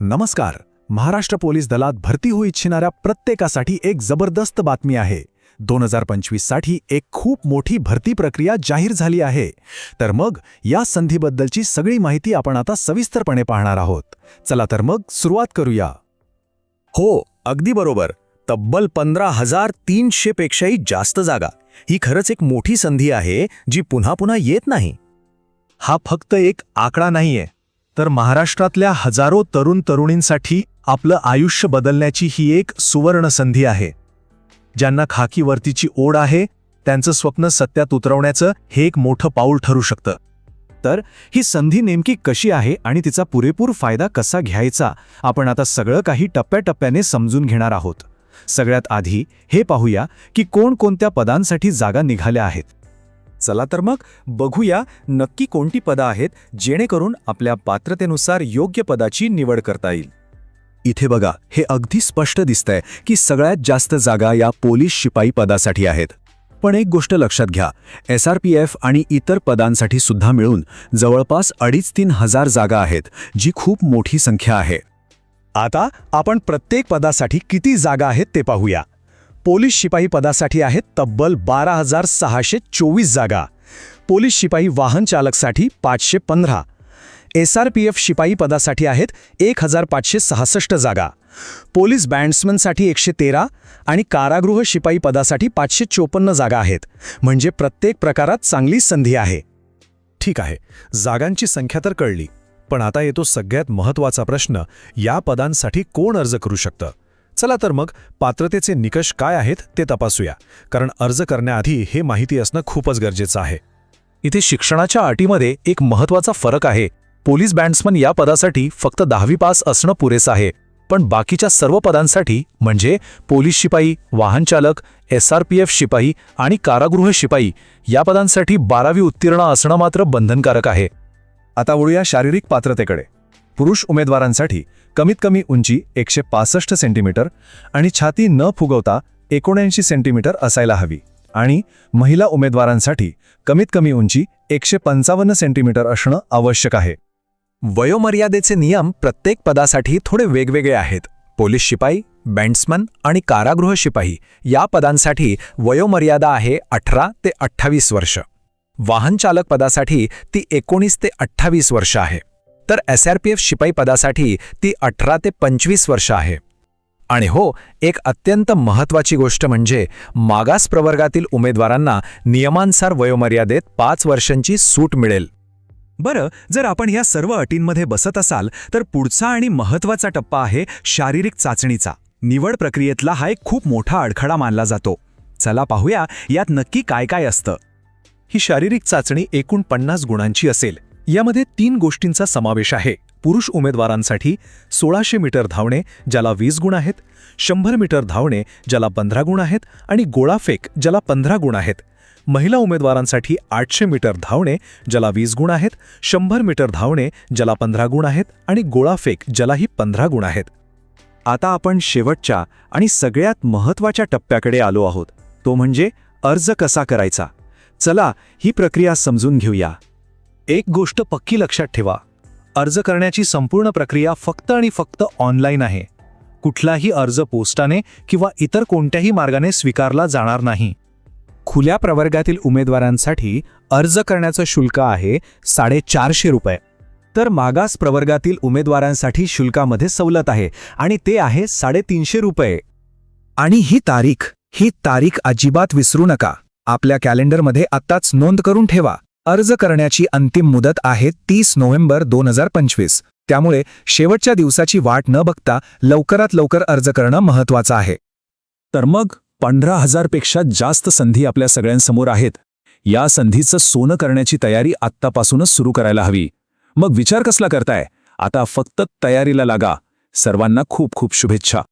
नमस्कार. महाराष्ट्र पोलीस दलात भरती होऊ इच्छिणाऱ्या प्रत्येकासाठी एक जबरदस्त बातमी आहे. दोन हजार पंचवीससाठी एक खूप मोठी भरती प्रक्रिया जाहीर झाली आहे. तर मग या संधीबद्दलची सगळी माहिती आपण आता सविस्तरपणे पाहणार आहोत. चला तर मग सुरुवात करूया. हो अगदी बरोबर. तब्बल पंधरा हजार तीनशे पेक्षाही जास्त जागा. ही खरंच एक मोठी संधी आहे जी पुन्हा पुन्हा येत नाही. हा फक्त एक आकडा नाहीये. तर महाराष्ट्रातल्या हजारो तरुण तरुणींसाठी आपलं आयुष्य बदलण्याची ही एक सुवर्ण संधी आहे. ज्यांना खाकीवरतीची ओढ आहे त्यांचं स्वप्न सत्यात उतरवण्याचं हे एक मोठं पाऊल ठरू शकतं. तर ही संधी नेमकी कशी आहे आणि तिचा पुरेपूर फायदा कसा घ्यायचा आपण आता सगळं काही टप्प्याटप्प्याने समजून घेणार आहोत. सगळ्यात आधी हे पाहूया की कोणकोणत्या पदांसाठी जागा निघाल्या आहेत. चला तर मग बघूया नक्की कोणती पदं आहेत जेणेकरून आपल्या पात्रतेनुसार योग्य पदाची निवड करता येईल. इथे बघा हे अगदी स्पष्ट दिसतंय की सगळ्यात जास्त जागा या पोलीस शिपाई पदासाठी आहेत. पण एक गोष्ट लक्षात घ्या एस आर पी एफ आणि इतर पदांसाठी सुद्धा मिळून जवळपास अडीच तीन हजार जागा आहेत जी खूप मोठी संख्या आहे. आता आपण प्रत्येक पदासाठी किती जागा आहेत ते पाहूया. पोलीस शिपाई पदासाठी आहेत तब्बल बारा हजार सहाशे चोवीस जागा. पोलीस शिपाई वाहन चालकसाठी पाचशे पंधरा. एस आर पी एफ शिपाई पदासाठी आहेत एक हजार पाचशे सहासष्ट जागा. पोलीस बँड्समनसाठी एकशे तेरा आणि कारागृह शिपाई पदासाठी पाचशे चोपन्न जागा आहेत. म्हणजे प्रत्येक प्रकारात चांगली संधी आहे. ठीक आहे. जागांची संख्या तर कळली. पण आता येतो सगळ्यात महत्त्वाचा प्रश्न. या पदांसाठी कोण अर्ज करू शकतं? चला तर मग पात्रतेचे निकष काय आहेत ते तपासूया. कारण अर्ज करण्याआधी हे माहिती असणं खूपच गरजेचं आहे. इथे शिक्षणाच्या अटीमध्ये एक महत्त्वाचा फरक आहे. पोलीस बँड्समन या पदासाठी फक्त दहावी पास असणं पुरेसं आहे. पण बाकीच्या सर्व पदांसाठी म्हणजे पोलीस शिपाई वाहनचालक एस आर पी एफ शिपाई आणि कारागृह शिपाई या पदांसाठी बारावी उत्तीर्ण असणं मात्र बंधनकारक आहे. आता वळूया शारीरिक पात्रतेकडे. पुरुष उमेदवारांसाठी कमीत कमी उंची एकशे पासष्ट सेंटीमीटर आणि छाती न फुगवता एकोणऐंशी सेंटीमीटर असायला हवी. आणि महिला उमेदवारांसाठी कमीत कमी उंची एकशे पंचावन्न सेंटीमीटर असणं आवश्यक आहे. वयोमर्यादेचे नियम प्रत्येक पदासाठी थोडे वेगवेगळे आहेत. पोलीस शिपाई बँड्समन आणि कारागृह शिपाई या पदांसाठी वयोमर्यादा आहे अठरा ते अठ्ठावीस वर्ष. वाहनचालक पदासाठी ती एकोणीस ते अठ्ठावीस वर्ष आहे. तर एस आर पी एफ शिपाई पदासाठी ती अठरा ते पंचवीस वर्ष आहे. आणि हो एक अत्यंत महत्त्वाची गोष्ट म्हणजे मागास प्रवर्गातील उमेदवारांना नियमानुसार वयोमर्यादेत पाच वर्षांची सूट मिळेल. बरं जर आपण या सर्व अटींमध्ये बसत असाल तर पुढचा आणि महत्त्वाचा टप्पा आहे शारीरिक चाचणीचा. निवड प्रक्रियेतला हा एक खूप मोठा अडखळा मानला जातो. चला पाहूया यात नक्की काय काय असतं. ही शारीरिक चाचणी एकूण पन्नास गुणांची असेल. यामध्ये तीन गोष्टींचा समावेश आहे. पुरुष उमेदवारांसाठी सोळाशे मीटर धावणे ज्याला वीस गुण आहेत शंभर मीटर धावणे ज्याला पंधरा गुण आहेत आणि गोळाफेक ज्याला पंधरा गुण आहेत. महिला उमेदवारांसाठी आठशे मीटर धावणे ज्याला वीस गुण आहेत शंभर मीटर धावणे ज्याला पंधरा गुण आहेत आणि गोळाफेक ज्यालाही पंधरा गुण आहेत. आता आपण शेवटच्या आणि सगळ्यात महत्त्वाच्या टप्प्याकडे आलो आहोत. तो म्हणजे अर्ज कसा करायचा? चला ही प्रक्रिया समजून घेऊया. एक गोष्ट पक्की लक्षात ठेवा. अर्ज करण्याची संपूर्ण प्रक्रिया फक्त आणि फक्त ऑनलाईन आहे. कुठलाही अर्ज पोस्टाने किंवा इतर कोणत्याही मार्गाने स्वीकारला जाणार नाही. खुल्या प्रवर्गातील उमेदवारांसाठी अर्ज करण्याचं शुल्क आहे साडेचारशे रुपये. तर मागास प्रवर्गातील उमेदवारांसाठी शुल्कामध्ये सवलत आहे आणि ते आहे साडेतीनशे रुपये. आणि ही तारीख ही तारीख अजिबात विसरू नका. आपल्या कॅलेंडरमध्ये आत्ताच नोंद करून ठेवा. अर्ज करण्याची अंतिम मुदत आहे तीस नोव्हेंबर दोन हजार पंचवीस. त्यामुळे शेवटच्या दिवसाची वाट न बघता लवकरात लवकर अर्ज करणं महत्वाचं आहे. तर मग पंधरा हजारपेक्षा जास्त संधी आपल्या सगळ्यांसमोर आहेत. या संधीचं सोनं करण्याची तयारी आत्तापासूनच सुरू करायला हवी. मग विचार कसला करताय? आता फक्त तयारीला लागा. सर्वांना खूप खूप शुभेच्छा.